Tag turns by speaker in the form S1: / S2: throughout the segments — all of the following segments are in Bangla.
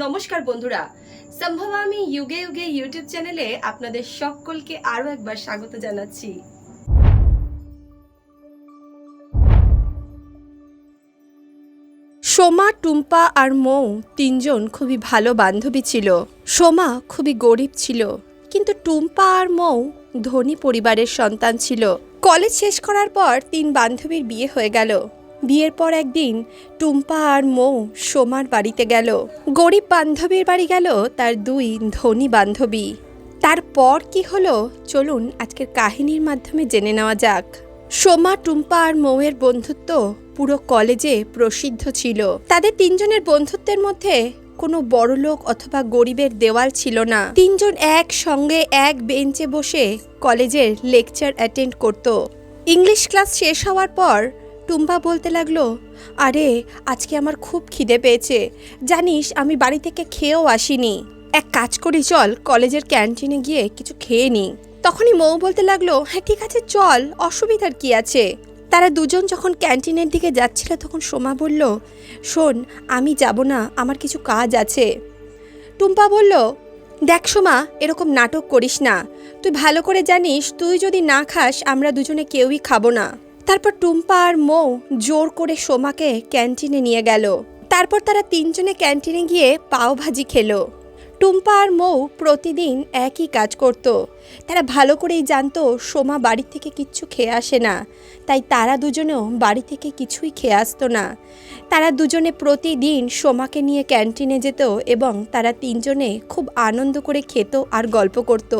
S1: নমস্কার বন্ধুরা। সম্ভব আমি যুগে যুগে ইউটিউব চ্যানেলে আপনাদের সকলকে আরও একবার স্বাগত জানাচ্ছি। সোমা, টুম্পা আর মৌ তিনজন খুবই ভালো বান্ধবী ছিল। সোমা খুবই গরিব ছিল, কিন্তু টুম্পা আর মৌ ধনী পরিবারের সন্তান ছিল। কলেজ শেষ করার পর তিন বান্ধবীর বিয়ে হয়ে গেল। বিয়ের পর একদিন টুম্পা আর মৌ সোমার বাড়িতে গেল। গরিব বান্ধবীর বাড়ি গেল তার দুই ধনী বান্ধবী। তারপর কি হলো? চলুন আজকের কাহিনীর মাধ্যমে জেনে নেওয়া যাক। সোমা, টুম্পা আর মৌয়ের বন্ধুত্ব পুরো কলেজে প্রসিদ্ধ ছিল। তাদের তিনজনের বন্ধুত্বের মধ্যে কোনো বড়লোক অথবা গরিবের দেওয়াল ছিল না। তিনজন একসঙ্গে এক বেঞ্চে বসে কলেজের লেকচার অ্যাটেন্ড করত। ইংলিশ ক্লাস শেষ হওয়ার পর টুম্পা বলতে লাগল, আরে, আজকে আমার খুব খিদে পেয়েছে। জানিস, আমি বাড়ি থেকে খেয়েও আসিনি। এক কাজ করি, চল কলেজের ক্যান্টিনে গিয়ে কিছু খেয়ে নিই। তখনই মৌ বলতে লাগল হ্যাঁ ঠিক আছে, চল, অসুবিধার কি আছে? তারা দুজন যখন ক্যান্টিনের দিকে যাচ্ছিল, তখন সোমা বলল, শোন, আমি যাব না, আমার কিছু কাজ আছে। টুম্পা বলল, দেখ সোমা, এরকম নাটক করিস না। তুই ভালো করে জানিস, তুই যদি না খাস, আমরা দুজনে কেউই খাব না। তারপর টুম্পা আর মৌ জোর করে সোমাকে ক্যান্টিনে নিয়ে গেল। তারপর তারা তিনজনে ক্যান্টিনে গিয়ে পাও ভাজি খেলো। টুম্পা আর মৌ প্রতিদিন একই কাজ করত। তারা ভালো করেই জানতো সোমা বাড়ি থেকে কিচ্ছু খেয়ে আসে না। তাই তারা দুজনেও বাড়ি থেকে কিছুই খেয়ে আসতো না। তারা দুজনে প্রতিদিন সোমাকে নিয়ে ক্যান্টিনে যেত এবং তারা তিনজনে খুব আনন্দ করে খেত আর গল্প করত।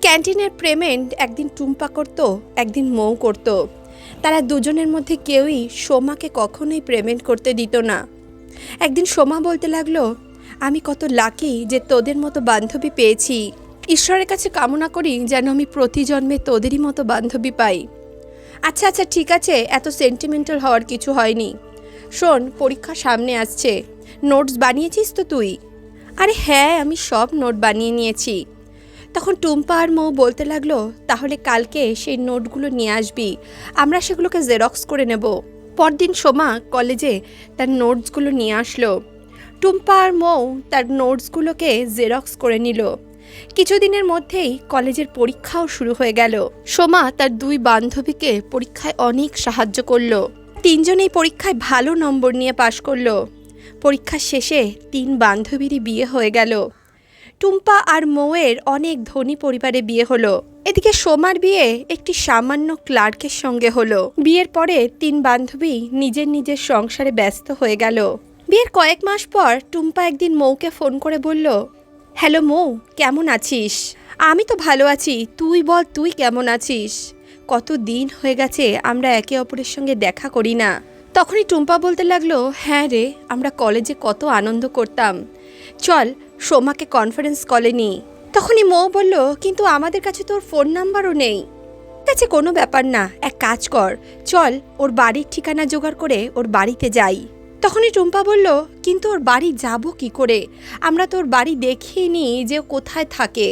S1: ক্যান্টিনের পেমেন্ট একদিন টুম্পা করত, একদিন মৌ করত। তারা দুজনের মধ্যে কেউই সোমাকে কখনোই পেমেন্ট করতে দিত না। একদিন সোমা বলতে লাগল, আমি কত লাকি যে তোদের মতো বান্ধবী পেয়েছি। ঈশ্বরের কাছে কামনা করি যেন আমি প্রতি জন্মে তোদেরই মতো বান্ধবী পাই। আচ্ছা আচ্ছা ঠিক আছে, এত সেন্টিমেন্টাল হওয়ার কিছু হয়নি। শোন, পরীক্ষা সামনে আসছে। নোটস বানিয়েছিস তো তুই? আরে হ্যাঁ আমি সব নোট বানিয়ে নিয়েছি। তখন টুম্পা আর মৌ বলতে লাগল, তাহলে কালকে সেই নোটগুলো নিয়ে আসবি, আমরা সেগুলোকে জেরক্স করে নেব। পরদিন সোমা কলেজে তার নোটসগুলো নিয়ে আসলো। টুম্পা আর মৌ তার নোটসগুলোকে জেরক্স করে নিল। কিছুদিনের মধ্যেই কলেজের পরীক্ষাও শুরু হয়ে গেল। সোমা তার দুই বান্ধবীকে পরীক্ষায় অনেক সাহায্য করল। তিনজনেই পরীক্ষায় ভালো নম্বর নিয়ে পাশ করল। পরীক্ষার শেষে তিন বান্ধবীরই বিয়ে হয়ে গেল। টুম্পা আর মৌয়ের অনেক ধনী পরিবারে বিয়ে হলো। এদিকে সোমার বিয়ে একটি সামান্য ক্লার্কের সঙ্গে হলো। বিয়ের পরে তিন বান্ধবী নিজের নিজের সংসারে ব্যস্ত হয়ে গেল। বিয়ের কয়েক মাস পর টুম্পা একদিন মৌকে ফোন করে বলল, হ্যালো মৌ, কেমন আছিস? আমি তো ভালো আছি। তুই বল, তুই কেমন আছিস? কত দিন হয়ে গেছে, আমরা একে অপরের সঙ্গে দেখা করি না। তখনই টুম্পা বলতে লাগল হ্যাঁ রে, আমরা কলেজে কত আনন্দ করতাম। চল সোমাকে কনফারেন্স কলে নিই তখনই মৌ বলল, কিন্তু আমাদের কাছে তোর ফোন নাম্বারও নেই। কাছে কোনো ব্যাপার না, এক কাজ কর। চল, ওর বাড়ির ঠিকানা জোগাড় করে ওর বাড়িতে যাই। তখনই টুম্পা বলল, কিন্তু ওর বাড়ি যাব কি করে? আমরা তোর বাড়ি দেখিনি যে ও কোথায় থাকে।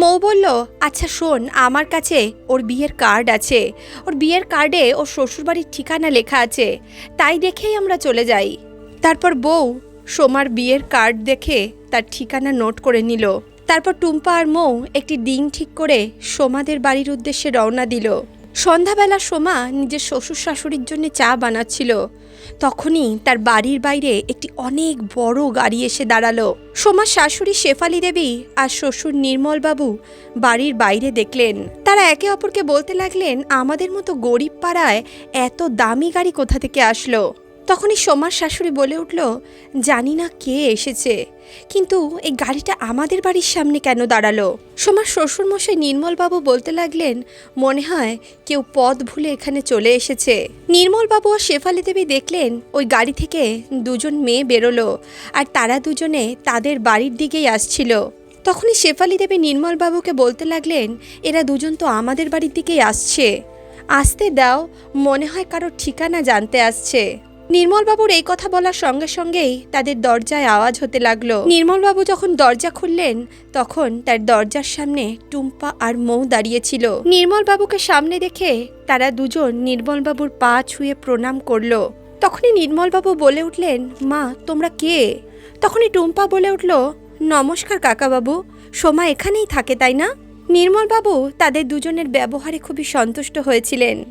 S1: মৌ বলল আচ্ছা শোন, আমার কাছে ওর বিয়ের কার্ড আছে। ওর বিয়ের কার্ডে ওর শ্বশুরবাড়ির ঠিকানা লেখা আছে। তাই দেখেই আমরা চলে যাই। তারপর বউ সোমার বিয়ের কার্ড দেখে তার ঠিকানা নোট করে নিল। তারপর টুম্পা আর মৌ একটি দিন ঠিক করে সোমাদের বাড়ির উদ্দেশ্যে রওনা দিল। সন্ধ্যাবেলা সোমা নিজের শ্বশুর শাশুড়ির জন্য চা বানাচ্ছিল। তখনই তার বাড়ির বাইরে একটি অনেক বড় গাড়ি এসে দাঁড়াল। সোমার শাশুড়ি শেফালি দেবী আর শ্বশুর নির্মলবাবু বাড়ির বাইরে দেখলেন। তারা একে অপরকে বলতে লাগলেন, আমাদের মতো গরিব পাড়ায় এত দামি গাড়ি কোথা থেকে আসলো? তখনই সোমার শাশুড়ি বলে উঠল, জানি না কে এসেছে, কিন্তু এই গাড়িটা আমাদের বাড়ির সামনে কেন দাঁড়াল? সোমার শ্বশুরমশাই নির্মলবাবু বলতে লাগলেন, মনে হয় কেউ পথ ভুলে এখানে চলে এসেছে। নির্মলবাবু ও শেফালি দেবী দেখলেন, ওই গাড়ি থেকে দুজন মেয়ে বেরোলো, আর তারা দুজনে তাদের বাড়ির দিকেই আসছিল। তখনই শেফালি দেবী নির্মলবাবুকে বলতে লাগলেন, এরা দুজন তো আমাদের বাড়ির দিকেই আসছে। আসতে দাও, মনে হয় কারও ঠিকানা জানতে আসছে। নির্মলবাবুর এই কথা বলার সঙ্গে সঙ্গেই তাদের দরজায় আওয়াজ হতে লাগল। নির্মলবাবু যখন দরজা খুললেন, তখন তার দরজার সামনে টুম্পা আর মৌ দাঁড়িয়েছিল নির্মলবাবুকে সামনে দেখে তারা দুজন নির্মলবাবুর পা ছুঁয়ে প্রণাম করল। তখনই নির্মলবাবু বলে উঠলেন, মা, তোমরা কে? তখনই টুম্পা বলে উঠল, নমস্কার কাকাবাবু, সোমা এখানেই থাকে, তাই না? নির্মলবাবু তাদের দুজনের ব্যবহারে খুবই সন্তুষ্ট হয়েছিলেন।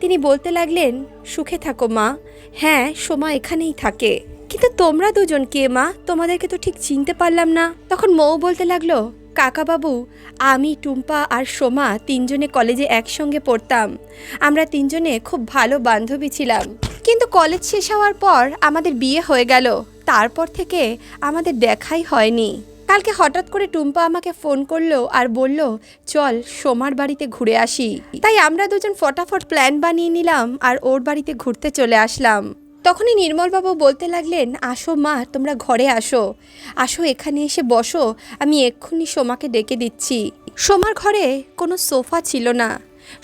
S1: তিনি বলতে লাগলেন, সুখে থাকো মা। হ্যাঁ সোমা এখানেই থাকে। কিন্তু তোমরা দুজন কে মা? তোমাদেরকে তো ঠিক চিনতে পারলাম না। তখন মৌ বলতে লাগল, কাকাবাবু, আমি, টুম্পা আর সোমা তিনজনে কলেজে একসঙ্গে পড়তাম। আমরা তিনজনে খুব ভালো বান্ধবী ছিলাম। কিন্তু কলেজ শেষ হওয়ার পর আমাদের বিয়ে হয়ে গেল। তারপর থেকে আমাদের দেখাই হয়নি। কালকে হঠাৎ করে টুম্পা আমাকে ফোন করল আর বলল, চল সোমার বাড়িতে ঘুরে আসি। তাই আমরা দুজন ফটাফট প্ল্যান বানিয়ে নিলাম আর ওর বাড়িতে ঘুরতে চলে আসলাম। তখনই নির্মলবাবু বলতে লাগলেন, আসো মা, তোমরা ঘরে আসো। আসো এখানে এসে বসো, আমি এক্ষুনি সোমাকে ডেকে দিচ্ছি। সোমার ঘরে কোনো সোফা ছিল না,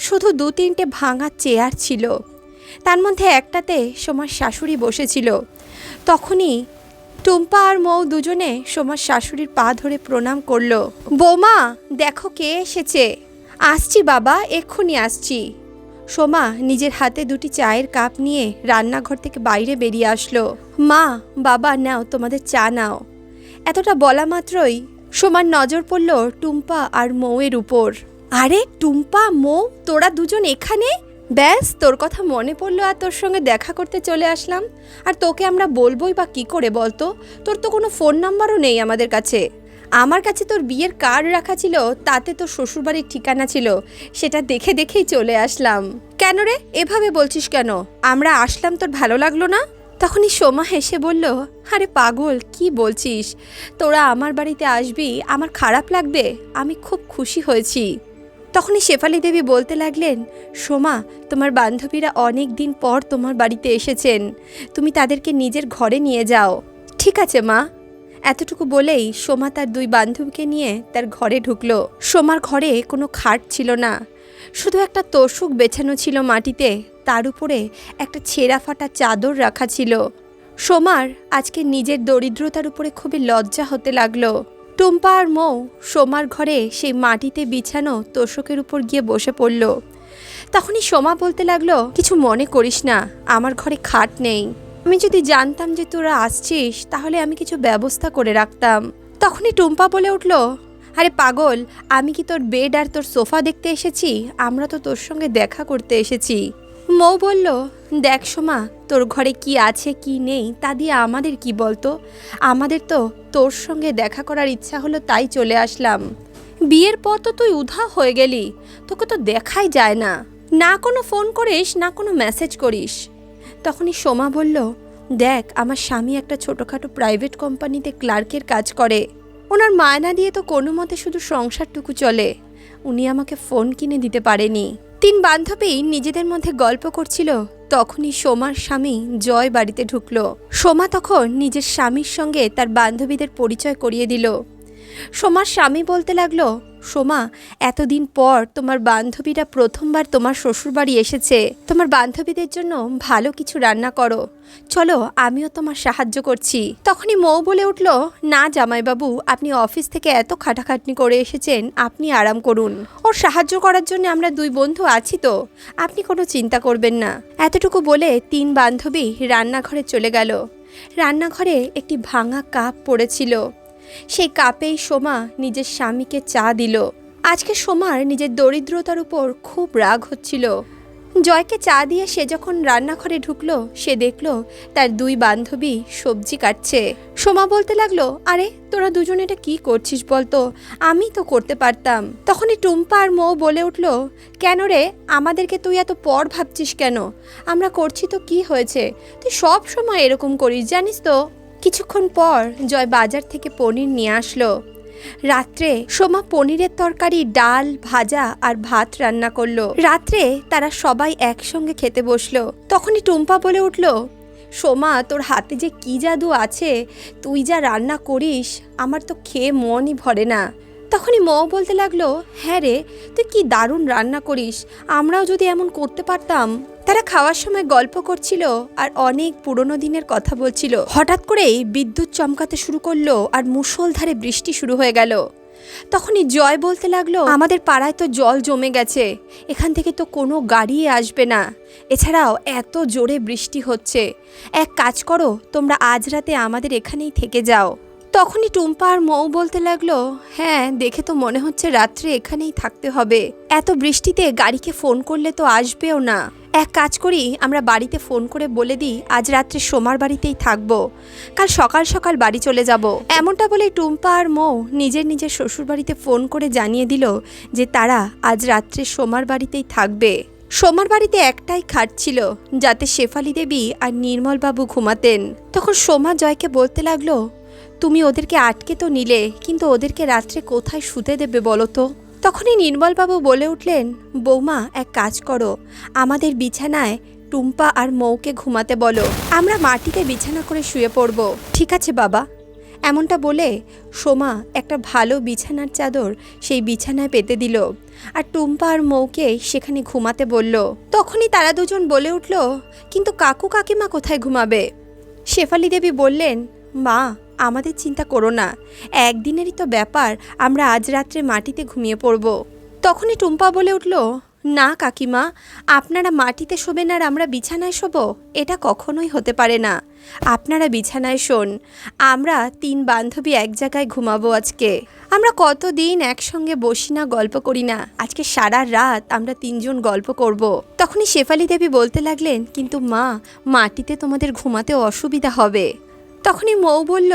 S1: শুধু দু তিনটে ভাঙা চেয়ার ছিল। তার মধ্যে একটাতে সোমার শাশুড়ি বসেছিল। তখনই টুম্পা আর মৌ দুজনে সোমার শাশুড়ির পা ধরে প্রণাম করল। বৌমা, দেখো কে এসেছে। আসছি বাবা, এক্ষুনি আসছি। সোমা নিজের হাতে দুটি চায়ের কাপ নিয়ে রান্নাঘর থেকে বাইরে বেরিয়ে আসলো। মা, বাবা, নাও, তোমাদের চা নাও। এতটা বলা মাত্রই সোমার নজর পড়ল টুম্পা আর মৌয়ের উপর। আরে, টুম্পা, মৌ, তোরা দুজন এখানে? ব্যাস, তোর কথা মনে পড়ল আর তোর সঙ্গে দেখা করতে চলে আসলাম। আর তোকে আমরা বলবোই বা কি করে বলতো? তোর তো কোনো ফোন নাম্বারও নেই আমাদের কাছে। আমার কাছে তোর বিয়ের কার্ড রাখা ছিল, তাতে তোর শ্বশুরবাড়ির ঠিকানা ছিল। সেটা দেখে দেখেই চলে আসলাম। কেন রে? এভাবে বলছিস কেন? আমরা আসলাম তোর ভালো লাগল না? তখনই সোমা হেসে বলল, আরে পাগল, কি বলছিস? তোরা আমার বাড়িতে আসবি, আমার খারাপ লাগবে, আমি খুব খুশি হয়েছি। তখনই শেফালি দেবী বলতে লাগলেন, সোমা, তোমার বান্ধবীরা অনেক দিন পর তোমার বাড়িতে এসেছেন। তুমি তাদেরকে নিজের ঘরে নিয়ে যাও। ঠিক আছে, মা। এতটুকু বলেই সোমা তার দুই বান্ধবীকে নিয়ে তার ঘরে ঢুকলো। সোমার ঘরে কোনো খাট ছিল না। শুধু একটা তোষক বেছানো ছিল মাটিতে। তার উপরে একটা ছেঁড়া ফাটা চাদর রাখা ছিল। সোমার আজকে নিজের দরিদ্রতার উপরে খুবই লজ্জা হতে লাগল। টুম্পা আর মৌ সোমার ঘরে সেই মাটিতে বিছানো তোষকের উপর গিয়ে বসে পড়ল। তখনই সোমা বলতে লাগল, কিছু মনে করিস না, আমার ঘরে খাট নেই। আমি যদি জানতাম যে তোরা আসছিস, তাহলে আমি কিছু ব্যবস্থা করে রাখতাম। তখনই টুম্পা বলে উঠল, আরে পাগল, আমি কি তোর বেড আর তোর সোফা দেখতে এসেছি? আমরা তো তোর সঙ্গে দেখা করতে এসেছি। মৌ বলল, দেখ সোমা, তোর ঘরে কি আছে, কি নেই, তা দিয়ে আমাদের কি বলতো? আমাদের তো তোর সঙ্গে দেখা করার ইচ্ছা হলো তাই চলে আসলাম। বিয়ের পর তো তুই উধা হয়ে গেলি, তোকে তো দেখাই যায় না। না কোনো ফোন করিস, না কোনো মেসেজ করিস। তখনই সোমা বলল, দেখ, আমার স্বামী একটা ছোটোখাটো প্রাইভেট কোম্পানিতে ক্লার্কের কাজ করে। ওনার মায়না দিয়ে তো কোনো মতে শুধু সংসারটুকু চলে। উনি আমাকে ফোন কিনে দিতে পারেনি। তিন বান্ধবী নিজেদের মধ্যে গল্প করছিল। তখনই সোমার স্বামী জয় বাড়িতে ঢুকল। সোমা তখন নিজের স্বামীর সঙ্গে তার বান্ধবীদের পরিচয় করিয়ে দিল। সোমার স্বামী বলতে লাগল সোমা, এতদিন পর তোমার বান্ধবীরা প্রথমবার তোমার শ্বশুরবাড়ি এসেছে। তোমার বান্ধবীদের জন্য ভালো কিছু রান্না করো। চলো, আমিও তোমার সাহায্য করছি। তখনই মৌ বলে উঠল, না জামাইবাবু, আপনি অফিস থেকে এত খাটাখাটনি করে এসেছেন, আপনি আরাম করুন। ওর সাহায্য করার জন্য আমরা দুই বন্ধু আছি তো। আপনি কোনো চিন্তা করবেন না। এতটুকু বলে তিন বান্ধবী রান্নাঘরে চলে গেল। রান্নাঘরে একটি ভাঙা কাপ পড়েছিল। সেই কাপেই সোমা নিজের স্বামীকে চা দিল। আজকে সোমার নিজের দরিদ্রতার উপর খুব রাগ হচ্ছিল। জয়কে চা দিয়ে সে যখন রান্নাঘরে ঢুকলো, সে দেখল তার দুই বান্ধবী সবজি কাটছে। সোমা বলতে লাগল, আরে, তোরা দুজনে এটা কি করছিস বলতো? আমি তো করতে পারতাম। তখনই টুম্পা আর মৌ বলে উঠল, কেন রে, আমাদেরকে তুই এত পর ভাবছিস কেন? আমরা করছি তো কি হয়েছে? তুই সব সময় এরকম করিস, জানিস তো? কিছুক্ষণ পর জয় বাজার থেকে পনির নিয়ে আসলো। রাত্রে সোমা পনিরের তরকারি, ডাল, ভাজা আর ভাত রান্না করল। রাত্রে তারা সবাই একসঙ্গে খেতে বসল। তখনই টুম্পা বলে উঠল, সোমা, তোর হাতে যে কি জাদু আছে, তুই যা রান্না করিস, আমার তো খেয়ে মনই ভরে না। তখনই মৌ বলতে লাগল হ্যাঁ রে, তুই কি দারুণ রান্না করিস, আমরাও যদি এমন করতে পারতাম। তারা খাওয়ার সময় গল্প করছিল আর অনেক পুরনো দিনের কথা বলছিল। হঠাৎ করেই বিদ্যুৎ চমকাতে শুরু করল আর মুষলধারে বৃষ্টি শুরু হয়ে গেল। তখনই জয় বলতে লাগল, আমাদের পাড়ায় তো জল জমে গেছে, এখান থেকে তো কোনো গাড়ি আসবে না। এছাড়াও এত জোরে বৃষ্টি হচ্ছে। এক কাজ করো, তোমরা আজ রাতে আমাদের এখানেই থেকে যাও। তখনই টুম্পা আর মৌ বলতে লাগল হ্যাঁ দেখে তো মনে হচ্ছে রাত্রে এখানেই থাকতে হবে। এত বৃষ্টিতে গাড়িকে ফোন করলে তো আসবেও না। এক কাজ করি, আমরা বাড়িতে ফোন করে বলে দিই, আজ রাত্রে সোমার বাড়িতেই থাকব। কাল সকাল সকাল বাড়ি চলে যাব। এমনটা বলে টুম্পা আর মৌ নিজের নিজের শ্বশুর বাড়িতে ফোন করে জানিয়ে দিল যে তারা আজ রাত্রে সোমার বাড়িতেই থাকবে। সোমার বাড়িতে একটাই খাট ছিল, যাতে শেফালি দেবী আর নির্মলবাবু ঘুমাতেন। তখন সোমা জয়কে বলতে লাগল, তুমি ওদেরকে আটকে তো নিলে, কিন্তু ওদেরকে রাত্রে কোথায় শুতে দেবে বলো তো? তখনই নির্মলবাবু বলে উঠলেন, বৌমা, এক কাজ করো। আমাদের বিছানায় টুম্পা আর মৌকে ঘুমাতে বলো। আমরা মাটিতে বিছানা করে শুয়ে পড়ব। ঠিক আছে, বাবা। এমনটা বলে সোমা একটা ভালো বিছানার চাদর সেই বিছানায় পেতে দিল আর টুম্পা আর মৌকে সেখানে ঘুমাতে বলল। তখনই তারা দুজন বলে উঠল, কিন্তু কাকু কাকিমা কোথায় ঘুমাবে? শেফালি দেবী বললেন মা, আমাদের চিন্তা করো না। একদিনেরই তো ব্যাপার, আমরা আজ রাত্রে মাটিতে ঘুমিয়ে পড়ব। তখনই টুম্পা বলে উঠল, না, কাকিমা, আপনারা মাটিতে শোবেন আর আমরা বিছানায় শোব, এটা কখনোই হতে পারে না। আপনারা বিছানায় শোন, আমরা তিন বান্ধবী এক জায়গায় ঘুমাবো আজকে। আমরা কতদিন একসঙ্গে বসি না, গল্প করি না। আজকে সারা রাত আমরা তিনজন গল্প করব। তখনই শেফালি দেবী বলতে লাগলেন, কিন্তু মা, মাটিতে তোমাদের ঘুমাতে অসুবিধা হবে। তখনই মৌ বলল,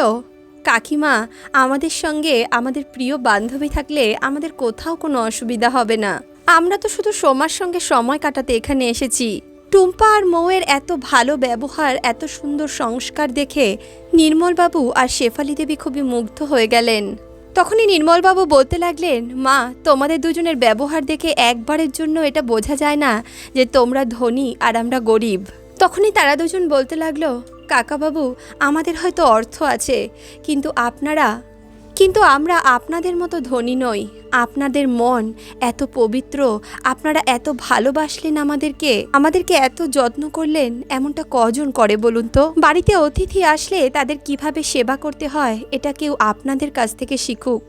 S1: কাকিমা, আমাদের সঙ্গে আমাদের প্রিয় বান্ধবী থাকলে আমাদের কোথাও কোনো অসুবিধা হবে না। আমরা তো শুধু সোমার সঙ্গে সময় কাটাতে এখানে এসেছি। টুম্পা আর মৌয়ের এত ভালো ব্যবহার, এত সুন্দর সংস্কার দেখে নির্মলবাবু আর শেফালি দেবী খুবই মুগ্ধ হয়ে গেলেন। তখনই নির্মলবাবু বলতে লাগলেন, মা, তোমাদের দুজনের ব্যবহার দেখে একবারের জন্য এটা বোঝা যায় না যে তোমরা ধনী আর আমরা গরিব। তখনই তারা দুজন বলতে লাগল কাকাবাবু, আমাদের হয়তো অর্থ আছে, কিন্তু আপনারা, কিন্তু আমরা আপনাদের মতো ধনী নই, আপনাদের মন এত পবিত্র, আপনারা এত ভালোবাসলেন আমাদেরকে আমাদেরকে এত যত্ন করলেন, এমনটা কজন করে বলুন তো? বাড়িতে অতিথি আসলে তাদের কীভাবে সেবা করতে হয়, এটা কেউ আপনাদের কাছ থেকে শিখুক।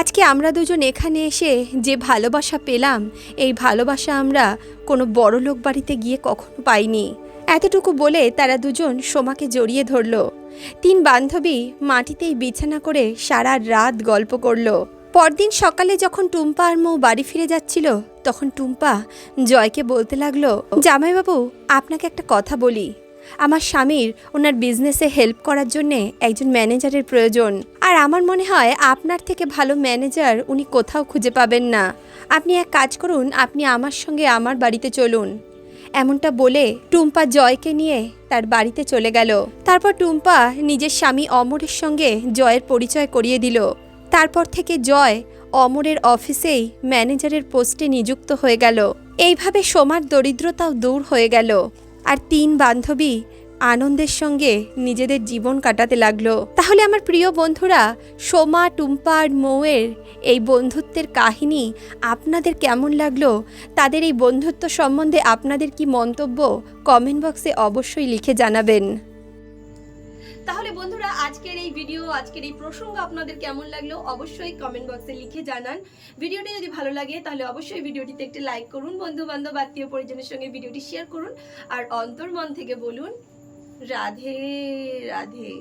S1: আজকে আমরা দুজন এখানে এসে যে ভালোবাসা পেলাম, এই ভালোবাসা আমরা কোনো বড় লোক বাড়িতে গিয়ে কখনো পাইনি। এতটুকু বলে তারা দুজন সোমাকে জড়িয়ে ধরল। তিন বান্ধবী মাটিতেই বিছানা করে সারা রাত গল্প করল। পরদিন সকালে যখন টুম্পা আর মৌ বাড়ি ফিরে যাচ্ছিল, তখন টুম্পা জয়কে বলতে লাগল, জামাইবাবু, আপনাকে একটা কথা বলি। আমার স্বামীর ওনার বিজনেসে হেল্প করার জন্যে একজন ম্যানেজারের প্রয়োজন। আর আমার মনে হয় আপনার থেকে ভালো ম্যানেজার উনি কোথাও খুঁজে পাবেন না। আপনি এক কাজ করুন, আপনি আমার সঙ্গে আমার বাড়িতে চলুন। এমনটা বলে টুম্পা জয়কে নিয়ে তার বাড়িতে চলে গেল। তারপর টুম্পা নিজের স্বামী অমরের সঙ্গে জয়ের পরিচয় করিয়ে দিল। তারপর থেকে জয় অমরের অফিসেই ম্যানেজারের পোস্টে নিযুক্ত হয়ে গেল। এইভাবে সোমার দরিদ্রতাও দূর হয়ে গেল। আর তিন বান্ধবী আনন্দের সঙ্গে নিজেদের জীবন কাটাতে লাগল। তাহলে আমার প্রিয় বন্ধুরা, সোমা, টুম্পা আর মৌয়ের এই বন্ধুত্বের কাহিনী আপনাদের কেমন লাগল? তাদের এই বন্ধুত্ব সম্বন্ধে আপনাদের কি মন্তব্য কমেন্ট বক্সে অবশ্যই লিখে জানাবেন।
S2: তাহলে বন্ধুরা, আজকের এই ভিডিও, আজকের এই প্রসঙ্গ আপনাদের কেমন লাগল অবশ্যই কমেন্ট বক্সে লিখে জানান। ভিডিওটি যদি ভালো লাগে, তাহলে অবশ্যই ভিডিওটিতে একটি লাইক করুন বন্ধু বান্ধব আত্মীয় পরিজনের সঙ্গে ভিডিওটি শেয়ার করুন, আর অন্তর্মন থেকে বলুন রাধে রাধে